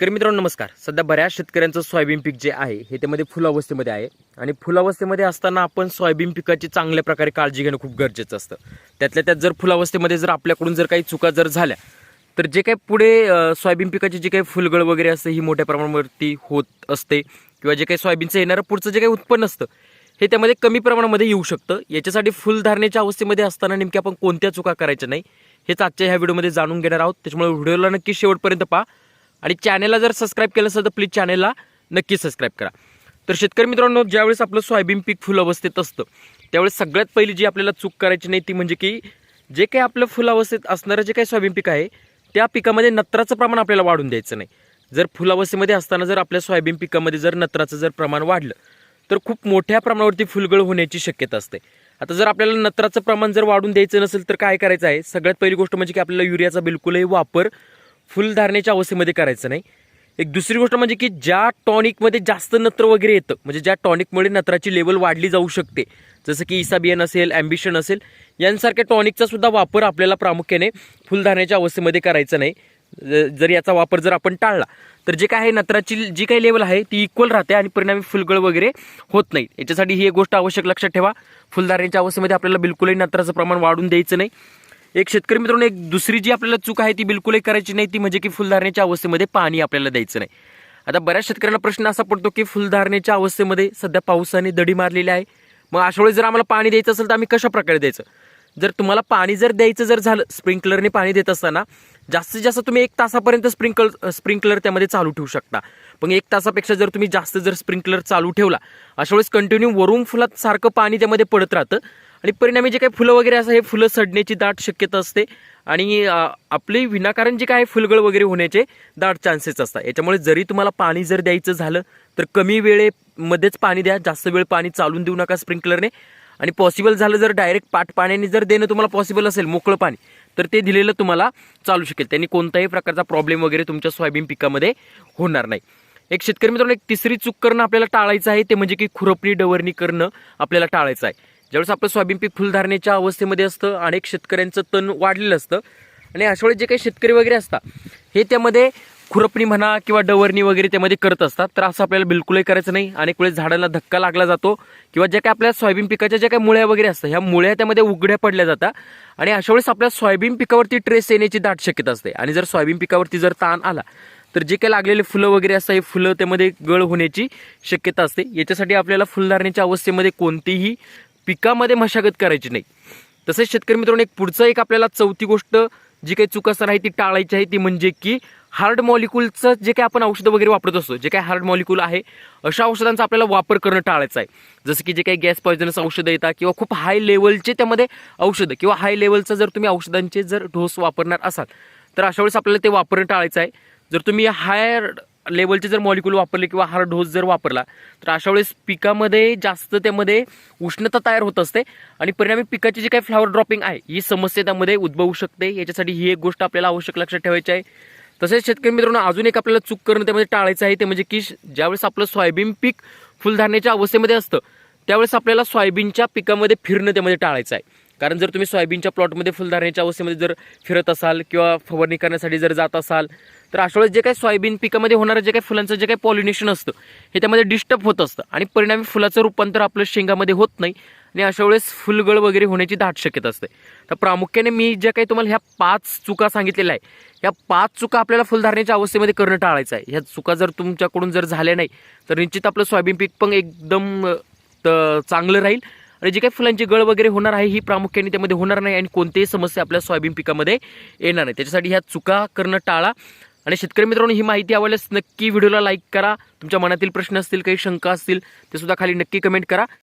शेतकरी मित्रांनो नमस्कार. सध्या बऱ्याच शेतकऱ्यांचं सोयाबीन पीक जे आहे हे त्यामध्ये फुलावस्थेमध्ये आहे. आणि फुलावस्थेमध्ये असताना आपण सोयाबीन पिकाची चांगल्या प्रकारे काळजी घेणं खूप गरजेचं असतं. त्यातल्या त्यात जर फुलावस्थेमध्ये जर आपल्याकडून जर काही चुका जर झाल्या तर जे काही पुढे सोयाबीन पिकाची जी काही फुलगळ वगैरे असते ही मोठ्या प्रमाणावरती होत असते किंवा जे काही सोयाबीनचं येणारं पुढचं जे काही उत्पन्न असतं हे त्यामध्ये कमी प्रमाणामध्ये येऊ शकतं. याच्यासाठी फुलधारणेच्या अवस्थेमध्ये असताना नेमक्या आपण कोणत्या चुका करायच्या नाही हेच आजच्या ह्या व्हिडिओमध्ये जाणून घेणार आहोत. त्याच्यामुळे व्हिडिओला नक्की शेवटपर्यंत पहा. आणि चॅनेलला जर सबस्क्राईब केलं असेल तर प्लीज चॅनेलला नक्की सबस्क्राईब करा. तर शेतकरी मित्रांनो ज्यावेळेस आपलं सोयाबीन पीक फुल अवस्थेत असतं त्यावेळेस सगळ्यात पहिली जी आपल्याला चूक करायची नाही ती म्हणजे की जे काही आपलं फुल अवस्थेत असणारं जे काही सोयाबीन पीक आहे त्या पिकामध्ये नत्राचं प्रमाण आपल्याला वाढून द्यायचं नाही. जर फुलावस्थेमध्ये असताना जर आपल्या सोयाबीन पिकामध्ये जर नत्राचं जर प्रमाण वाढलं तर खूप मोठ्या प्रमाणावरती फुलगळ होण्याची शक्यता असते. आता जर आपल्याला नत्राचं प्रमाण जर वाढून द्यायचं नसेल तर काय करायचं आहे? सगळ्यात पहिली गोष्ट म्हणजे की आपल्याला युरियाचा बिलकुलही वापर फुलधारणेच्या अवस्थेमध्ये करायचं नाही. एक दुसरी गोष्ट म्हणजे की ज्या टॉनिकमध्ये जास्त नत्र वगैरे येतं म्हणजे ज्या टॉनिकमुळे नत्राची लेवल वाढली जाऊ शकते जसं की इसाबियन असेल ॲम्बिशन असेल यांसारख्या टॉनिकचा सुद्धा वापर आपल्याला प्रामुख्याने फुलधारण्याच्या अवस्थेमध्ये करायचा नाही. ज- जर याचा वापर जर आपण टाळला तर जे काय आहे नत्राची जी काही लेवल आहे ती इक्वल राहते आणि परिणामी फुलगळ वगैरे होत नाही. याच्यासाठी ही एक गोष्ट आवश्यक लक्षात ठेवा. फुलधारणेच्या अवस्थेमध्ये आपल्याला बिलकुलही नत्राचं प्रमाण वाढून द्यायचं नाही. एक शेतकरी मित्रांनो एक दुसरी जी आपल्याला चूक आहे ती बिलकुलही करायची नाही. ती म्हणजे की फुलधारणेच्या अवस्थेमध्ये पाणी आपल्याला द्यायचं नाही. आता बऱ्याच शेतकऱ्यांना प्रश्न असा पडतो की फुलधारणेच्या अवस्थेमध्ये सध्या पावसाने दडी मारलेली आहे. मग अशा वेळी जर आम्हाला पाणी द्यायचं असेल तर आम्ही कशा प्रकारे द्यायचं? जर तुम्हाला पाणी जर द्यायचं जर झालं स्प्रिंकलरने पाणी देत असताना जास्तीत जास्त तुम्ही एक तासापर्यंत स्प्रिंकल स्प्रिंकलर त्यामध्ये चालू ठेवू शकता. पण एक तासापेक्षा जर तुम्ही जास्त जर स्प्रिंकलर चालू ठेवला अशा वेळेस कंटिन्यू वरून फुलात सारखं पाणी त्यामध्ये पडत राहतं आणि परिणामी जे काही फुलं वगैरे असं हे फुलं सडण्याची दाट शक्यता असते आणि आपली विनाकारण जे काय फुलगळ वगैरे होण्याचे दाट चान्सेस असतात. याच्यामुळे जरी तुम्हाला पाणी जर द्यायचं झालं तर कमी वेळेमध्येच पाणी द्या. जास्त वेळ पाणी चालून देऊ नका स्प्रिंकलरने. आणि पॉसिबल झालं जर डायरेक्ट पाट पाण्याने जर देणं तुम्हाला पॉसिबल असेल मोकळं पाणी तर ते दिलेलं तुम्हाला चालू शकेल. त्यांनी कोणताही प्रकारचा प्रॉब्लेम वगैरे तुमच्या सोयाबीन पिकामध्ये होणार नाही. एक शेतकरी मित्रांनो एक तिसरी चूक करणं आपल्याला टाळायचं आहे ते म्हणजे की खुरपणी डवरणी करणं आपल्याला टाळायचं आहे. ज्यावेळेस आपलं सोयाबीन पीक फुलधारणेच्या अवस्थेमध्ये असतं अनेक शेतकऱ्यांचं तण वाढलेलं असतं आणि अशा वेळेस जे काही शेतकरी वगैरे असतात हे त्यामध्ये खुरपणी म्हणा किंवा डवरणी वगैरे त्यामध्ये करत असतात तर असं आपल्याला बिलकुलही करायचं नाही. अनेक वेळेस झाडाला धक्का लागला जातो किंवा ज्या काही आपल्या सोयाबीन पिकाच्या ज्या काही मुळ्या वगैरे असतात ह्या मुळ्या त्यामध्ये उघड्या पडल्या जातात. आणि अशा वेळेस आपल्या सोयाबीन पिकावरती ट्रेस येण्याची दाट शक्यता असते. आणि जर सोयाबीन पिकावरती जर ताण आला तर जे काही लागलेले फुलं वगैरे असतात हे फुलं त्यामध्ये गळ होण्याची शक्यता असते. याच्यासाठी आपल्याला फुलधारण्याच्या अवस्थेमध्ये कोणतीही पिकामध्ये मशागत करायची नाही. तसेच शेतकरी मित्रांनो एक पुढचं एक आपल्याला चौथी गोष्ट जी काही चूक असणार आहे ती टाळायची आहे ती म्हणजे की हार्ड मॉलिक्यूलचं जे काही आपण औषधं वगैरे वापरत असतो जे काही हार्ड मॉलिक्यूल आहे अशा औषधांचा आपल्याला वापर करणं टाळायचं आहे. जसं की जे काही गॅस पॉयझनस औषधं येतात किंवा खूप हाय लेवलचे त्यामध्ये औषधं किंवा हाय लेवलचं जर तुम्ही औषधांचे जर डोस वापरणार असाल तर अशा वेळेस आपल्याला ते वापरणं टाळायचं आहे. जर तुम्ही हायर लेवलचे जर मॉलिक्यूल वापरले किंवा हार्ड डोस जर वापरला तर अशा वेळेस पिकामध्ये जास्त त्यामध्ये उष्णता तयार होत असते आणि परिणामी पिकाची जी काही फ्लावर ड्रॉपिंग आहे ही समस्या त्यामध्ये उद्भवू शकते. याच्यासाठी ही एक गोष्ट आपल्याला आवश्यक लक्षात ठेवायची आहे. तसेच शेतकरी मित्रांनो अजून एक आपल्याला चूक करणं त्यामध्ये टाळायचं आहे. ते म्हणजे की ज्यावेळेस आपलं सोयाबीन पीक फुलधारण्याच्या अवस्थेमध्ये असतं त्यावेळेस आपल्याला सोयाबीनच्या पिकामध्ये फिरणं त्यामध्ये टाळायचं आहे. कारण जर तुम्ही सोयाबीनच्या प्लॉटमध्ये फुलधारण्याच्या अवस्थेमध्ये जर फिरत असाल किंवा फवारणी करण्यासाठी जर जात असाल तर अशा वेळेस जे काही सोयाबीन पिकामध्ये होणारं जे काही फुलांचं जे काही पॉलिनेशन असतं हे त्यामध्ये डिस्टर्ब होत असतं. आणि परिणामी फुलाचं रूपांतर आपलं शेंगामध्ये होत नाही आणि अशा वेळेस फुलगळ वगैरे होण्याची दाट शक्यता असते. तर प्रामुख्याने मी ज्या काही तुम्हाला ह्या पाच चुका सांगितलेल्या आहे ह्या पाच चुका आपल्याला फुलधारण्याच्या अवस्थेमध्ये करणं टाळायचं आहे. ह्या चुका जर तुमच्याकडून जर झाल्या नाही तर निश्चित आपलं सोयाबीन पीक पण एकदम त- चांगलं राहील. आणि जी काही फुलांची गळ वगैरे होणार आहे ही प्रामुख्याने त्यामध्ये होणार नाही आणि कोणतीही समस्या आपल्या सोयाबीन पिकामध्ये येणार नाही. त्याच्यासाठी ह्या चुका करणं टाळा. आणि शेतकरी मित्रांनो ही माहिती आवडल्यास नक्की व्हिडिओला लाईक करा. तुमच्या मनातील प्रश्न असतील काही शंका असतील ते सुद्धा खाली नक्की कमेंट करा.